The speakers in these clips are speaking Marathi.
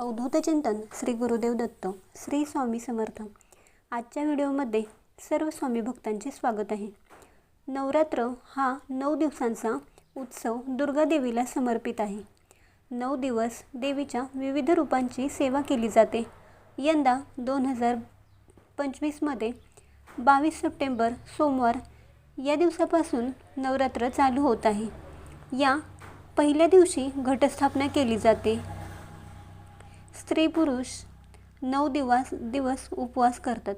अवधूत चिंतन श्री गुरुदेव दत्त श्री स्वामी समर्थ. आजच्या व्हिडिओमध्ये सर्व स्वामी भक्तांचे स्वागत आहे. नवरात्र हा नऊ दिवसांचा उत्सव दुर्गा देवीला समर्पित आहे. नऊ दिवस देवीच्या विविध रूपांची सेवा केली जाते. यंदा दोन हजार पंचवीसमध्ये बावीस सप्टेंबर सोमवार या दिवसापासून नवरात्र चालू होत आहे. या पहिल्या दिवशी घटस्थापना केली जाते. स्त्री पुरुष नऊ दिवस दिवस उपवास करतात.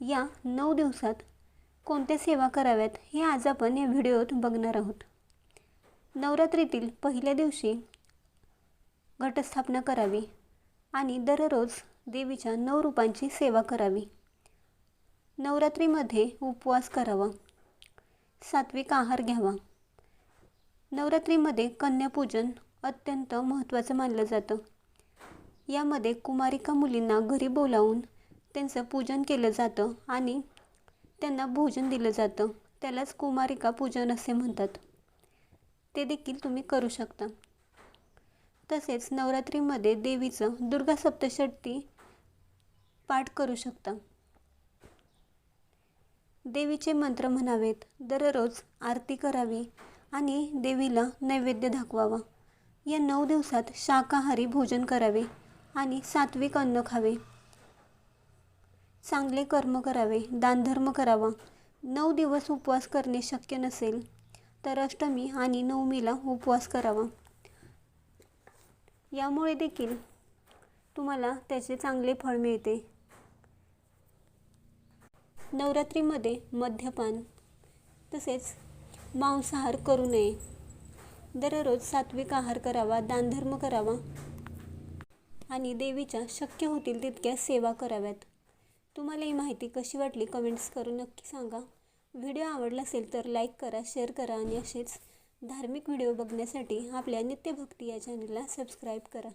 या नऊ दिवसात कोणत्या सेवा कराव्यात हे आज आपण या व्हिडिओत बघणार आहोत. नवरात्रीतील पहिल्या दिवशी घटस्थापना करावी आणि दररोज देवीच्या नऊ रूपांची सेवा करावी. नवरात्रीमध्ये उपवास करावा. सात्विक आहार घ्यावा. नवरात्रीमध्ये कन्यापूजन अत्यंत महत्त्वाचं मानलं जातं. यामध्ये कुमारिका मुलींना घरी बोलावून त्यांचं पूजन केलं जातं आणि त्यांना भोजन दिलं जातं. त्यालाच कुमारिका पूजन असे म्हणतात. ते देखील तुम्ही करू शकता. तसेच नवरात्रीमध्ये देवीचं दुर्गा सप्तशती पाठ करू शकता. देवीचे मंत्र म्हणावेत दररोज आरती करावी आणि देवीला नैवेद्य दाखवावा. या नऊ दिवसात शाकाहारी भोजन करावे. आणि सात्विक अन्न खावे. चांगले कर्म करावे दानधर्म करावा. नऊ दिवस उपवास करणे शक्य नसेल तर अष्टमी आणि नवमीला उपवास करावा. यामुळे देखील तुम्हाला त्याचे चांगले फळ मिळते. नवरात्रीमध्ये मद्यपान तसेच मांसाहार करू नये. दररोज सात्विक आहार करावा दानधर्म करावा. आणि देवीच्या शक्य होतील तितक्या सेवा कराव्यात. तुम्हाला ही माहिती कशी वाटली कमेंट्स करून नक्की सांगा. व्हिडिओ आवडला असेल तर लाईक करा शेअर करा आणि असेच धार्मिक व्हिडिओ बघण्यासाठी आपल्या नित्यभक्ती या चॅनलला सबस्क्राईब करा.